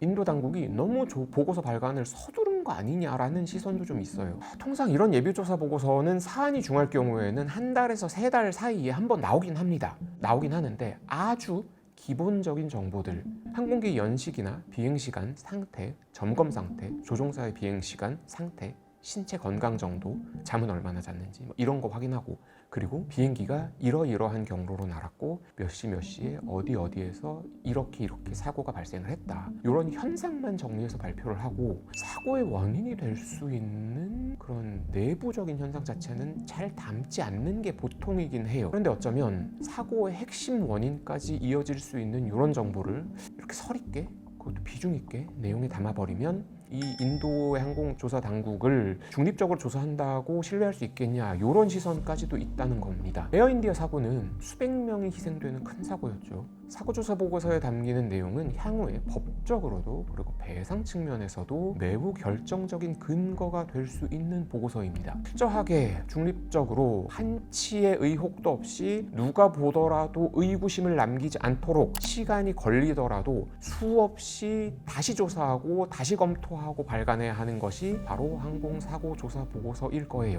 인도 당국이 너무 조- 보고서 발간을 서두른 거 아니냐라는 시선도 좀 있어요. 통상 이런 예비조사 보고서는 사안이 중할 경우에는 한 달에서 세 달 사이에 한 번 나오긴 합니다. 나오긴 하는데 아주 기본적인 정보들 항공기 연식이나 비행 시간, 상태, 점검 상태, 조종사의 비행 시간, 상태, 신체 건강 정도, 잠은 얼마나 잤는지 뭐 이런 거 확인하고 그리고 비행기가 이러이러한 경로로 날았고 몇 시 몇 시에 어디 어디에서 이렇게 이렇게 사고가 발생을 했다. 이런 현상만 정리해서 발표를 하고 사고의 원인이 될 수 있는 그런 내부적인 현상 자체는 잘 담지 않는 게 보통이긴 해요. 그런데 어쩌면 사고의 핵심 원인까지 이어질 수 있는 이런 정보를 이렇게 설 있게 그것도 비중 있게 내용에 담아버리면 이 인도의 항공조사 당국을 중립적으로 조사한다고 신뢰할 수 있겠냐 이런 시선까지도 있다는 겁니다. 에어인디아 사고는 수백 명이 희생되는 큰 사고였죠. 사고조사 보고서에 담기는 내용은 향후에 법적으로도 그리고 배상 측면에서도 매우 결정적인 근거가 될 수 있는 보고서입니다. 철저하게 중립적으로 한치의 의혹도 없이 누가 보더라도 의구심을 남기지 않도록 시간이 걸리더라도 수없이 다시 조사하고 다시 검토 하고 발간해야 하는 것이 바로 항공사고 조사 보고서일 거예요.